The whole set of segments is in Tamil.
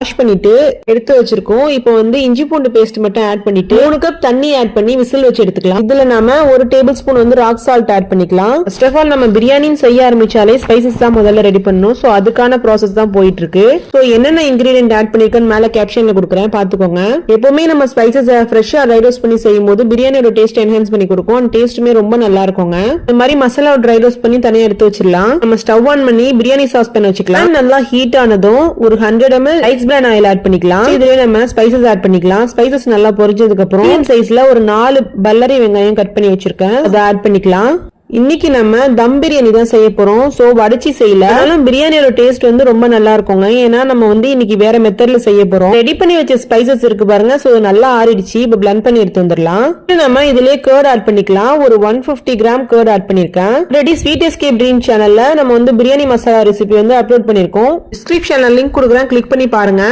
வாஷ் பண்ணிட்டு எடுத்து வச்சிருக்கோம். இப்போ வந்து இஞ்சி பூண்டு பேஸ்ட் மட்டும் ஆட் பண்ணிட்டு மூணு கப் தண்ணி ஆட் பண்ணி விசில் வச்சு எடுத்துக்கலாம். இதுல நாம ஒரு டேபிள் ஸ்பூன் வந்து ராக் சால்ட் ஆட் பண்ணிக்கலாம். ஃபர்ஸ்ட் ஆஃப் ஆல் நம்ம பிரியாணின்னு செய்ய ஆரம்பிச்சாலே ஸ்பைசஸ் தான் முதல்ல ரெடி பண்ணணும். ஸோ அதுக்கான ப்ராசஸ் தான் போயிட்டு இருக்கு ஸோ என்னென்ன இன்கிரீடியன்ட் ஆட் பண்ணிருக்கேன்னு மேல கேப்ஷன்ல கொடுக்குறேன். பாத்துக்கோங்க எப்பவுமே நம்ம ஸ்பைசஸ் ஃப்ரெஷ்ஷா ட்ரை ரோஸ்ட் பண்ணி செய்யும் போது பிரியாணியோட டேஸ்ட் என்ஹான்ஸ் பண்ணி கொடுக்கும். டேஸ்ட்டுமே ரொம்ப நல்லா இருக்குங்க. இந்த மாதிரி மசாலா ட்ரை ரோஸ்ட் பண்ணி தனியா எடுத்து வச்சிடலாம். நம்ம ஸ்டவ் ஆன் பண்ணி பிரியாணி சாஸ் பண்ண வச்சுக்கலாம். நல்லா ஹீட் ஆனதும் ஒரு hundred ML rice bran oil add பண்ணிக்கலாம். இதுலயே நம்ம ஸ்பைசஸ் ஆட் பண்ணிக்கலாம். ஸ்பைசஸ் நல்லா பொரிஞ்சதுக்கு அப்புறம் சைஸ்ல ஒரு நாலு பல்லரி வெங்காயம் கட் பண்ணி வச்சிருக்கேன். அதை ஆட் பண்ணிக்கலாம். இன்னைக்கு நம்ம தம் பிரியாணி தான் செய்ய போறோம். ஸோ வடிச்சு செய்யல. ஆனாலும் பிரியாணியோட டேஸ்ட் வந்து ரொம்ப நல்லா இருக்குங்க. ஏன்னா நம்ம வந்து இன்னைக்கு வேற மெத்தட்ல செய்ய போறோம். ரெடி பண்ணி வச்ச ஸ்பைசஸ் இருக்கு பாருங்க. ஸோ நல்லா ஆறிடுச்சு. இப்போ பிளண்ட் பண்ணி எடுத்து வந்துடலாம். நம்ம இதுலயே கேர்ட் ஆட் பண்ணிக்கலாம். ஒரு one fifty gram curd add பண்ணிருக்கேன். ரெடி ஸ்வீட் எஸ்கேப் ட்ரீம் சேனல்ல நம்ம வந்து பிரியாணி மசாலா ரெசிபி வந்து அப்லோட் பண்ணிருக்கோம். டிஸ்கிரிப்ஷன்ல லிங்க் கொடுக்குறேன். கிளிக் பண்ணி பாருங்க.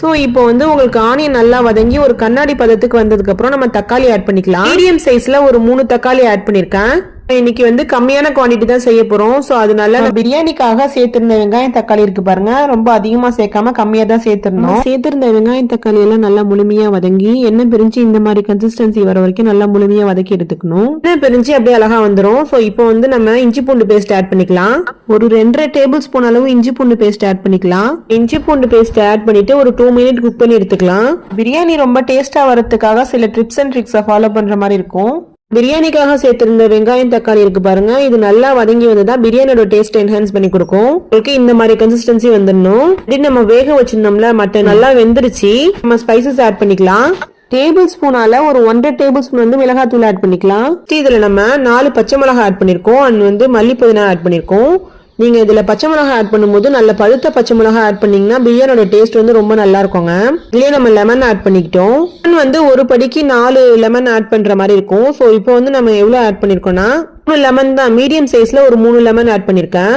சோ இப்போ வந்து உங்களுக்கு ஆனியன் நல்லா வதங்கி ஒரு கண்ணாடி பதத்துக்கு வந்ததுக்கு அப்புறம் நம்ம தக்காளி ஆட் பண்ணிக்கலாம். மீடியம் சைஸ்ல ஒரு மூணு தக்காளி ஆட் பண்ணிருக்கேன். இன்னைக்கு வந்து கம்மியான குவாண்டிட்டி தான் செய்ய போறோம். சோ அதனால பிரியாணிக்காக சேர்த்திருந்த வெங்காயம் தக்காளி இருக்கு பாருங்க. ரொம்ப அதிகமா சேர்க்காம கம்மியா தான் சேர்த்திருந்தோம். சேர்த்திருந்த வெங்காயம் தக்காளி எல்லாம் நல்லா முழுமையா வதங்கி எண்ணெய் பிரிஞ்சு இந்த மாதிரி கன்சிஸ்டன்சி வர வரைக்கும் நல்லா முழுமையா வதக்கி எடுத்துக்கணும். எண்ணெய் பிரிஞ்சு அப்படியே அழகா வந்துரும். சோ இப்போ வந்து நம்ம இஞ்சி பூண்டு பேஸ்ட் ஆட் பண்ணிக்கலாம். ஒரு ரெண்டரை டேபிள் ஸ்பூன் அளவு இஞ்சி பூண்டு பேஸ்ட் ஆட் பண்ணிக்கலாம். இஞ்சி பூண்டு பேஸ்ட் ஆட் பண்ணிட்டு ஒரு டூ மினிட் குக் பண்ணி எடுத்துக்கலாம். பிரியாணி ரொம்ப டேஸ்டா வரதுக்காக சில ட்ரிப்ஸ் அண்ட் ட்ரிக்ஸை ஃபாலோ பண்ற மாதிரி இருக்கும். பிரியாணிக்காக சேர்த்திருந்த வெங்காயம் தக்காளி இருக்கு பாருங்க. இது நல்லா வதங்கி வந்ததா பிரியாணியோட டேஸ்ட் என்ஹான்ஸ் பண்ணி கொடுக்கும். உங்களுக்கு இந்த மாதிரி கன்சிஸ்டன்சி வந்துடணும். இப்படி நம்ம வேக வச்சிருந்தோம்ல மட்டன் நல்லா வெந்துருச்சு. நம்ம ஸ்பைசஸ் ஆட் பண்ணிக்கலாம். டேபிள் ஸ்பூனால ஒரு ஒன்றரை டேபிள் ஸ்பூன் வந்து மிளகாத்தூள் ஆட் பண்ணிக்கலாம். இதுல நம்ம நாலு பச்சை மிளகாய் ஆட் பண்ணிருக்கோம். அண்ட் வந்து மல்லி புதினா ஆட் பண்ணிருக்கோம். நீங்கள் இதில் பச்சை மிளகாய் ஆட் பண்ணும்போது நல்ல பழுத்த பச்சை மிளகாய் ஆட் பண்ணீங்கன்னா பிரியாணியோட டேஸ்ட் வந்து ரொம்ப நல்லா இருக்குங்க. இல்லையே நம்ம லெமன் ஆட் பண்ணிக்கிட்டோம். லெமன் வந்து ஒரு படிக்கு நாலு லெமன் ஆட் பண்ணுற மாதிரி இருக்கும். ஸோ இப்போ வந்து நம்ம எவ்வளோ ஆட் பண்ணியிருக்கோம்னா மூணு லெமன் தான் மீடியம் சைஸில் ஒரு மூணு லெமன் ஆட் பண்ணியிருக்கேன்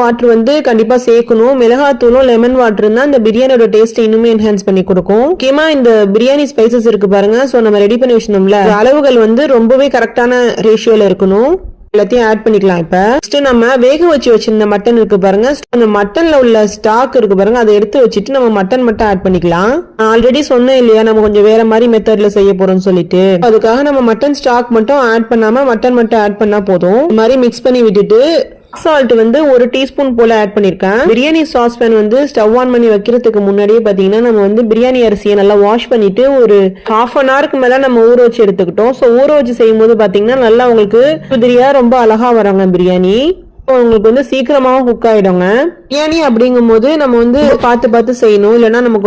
வாட்டர் வந்து கண்டிப்பா சேர்க்கணும். மிளகாத்தூளும் லெமன் வாட்டர் தான் இந்த பிரியாணியோட டேஸ்ட் இன்னுமே என்ஹான்ஸ் பண்ணி கொடுக்கும். முக்கியமா இந்த பிரியாணி ஸ்பைசஸ் இருக்கு பாருங்க. ஸோ நம்ம ரெடி பண்ணி வச்சிருந்தோம்ல அளவுகள் வந்து ரொம்பவே கரெக்டான ரேஷியோல இருக்கணும். எல்லாத்தையும் ஆட் பண்ணிக்கலாம் இப்ப. ஃபர்ஸ்ட் நம்ம வேக வச்சு வச்சிருந்த மட்டன் இருக்கு பாருங்க. அந்த மட்டன்ல உள்ள ஸ்டாக் இருக்கு பாருங்க. அதை எடுத்து வச்சுட்டு நம்ம மட்டன் மட்டும் ஆட் பண்ணிக்கலாம். ஆல்ரெடி சொன்னேன் இல்லையா நம்ம கொஞ்சம் வேற மாதிரி மெத்தட்ல செய்ய போறோம்னு சொல்லிட்டு. அதுக்காக நம்ம மட்டன் ஸ்டாக் மட்டும் ஆட் பண்ணாம மட்டன் மட்டும் ஆட் பண்ணா போதும். இந்த மாதிரி மிக்ஸ் பண்ணி விட்டுட்டு சால்ட் வந்து ஒரு டீஸ்பூன் போல ஆட் பண்ணிருக்கேன். பிரியாணி சாஸ் பேன் வந்து ஸ்டவ் ஆன் பண்ணி வைக்கிறதுக்கு முன்னாடியே பாத்தீங்கன்னா நம்ம வந்து பிரியாணி அரிசியை நல்லா வாஷ் பண்ணிட்டு ஒரு ஹாஃப் அன் ஹவருக்கு மேல நம்ம ஊற வச்சு எடுத்துக்கிட்டோம். ஸோ ஊற வச்சு செய்யும் போது பாத்தீங்கன்னா நல்லா உங்களுக்கு உதிரியா ரொம்ப அழகா வராங்க பிரியாணி உங்களுக்கு வந்து சீக்கிரமாக குக் ஆயிடுங்க. பிரியாணி அப்படிங்கும் போது நம்ம வந்து பார்த்து பார்த்து செய்யணும். இல்லைன்னா நமக்கு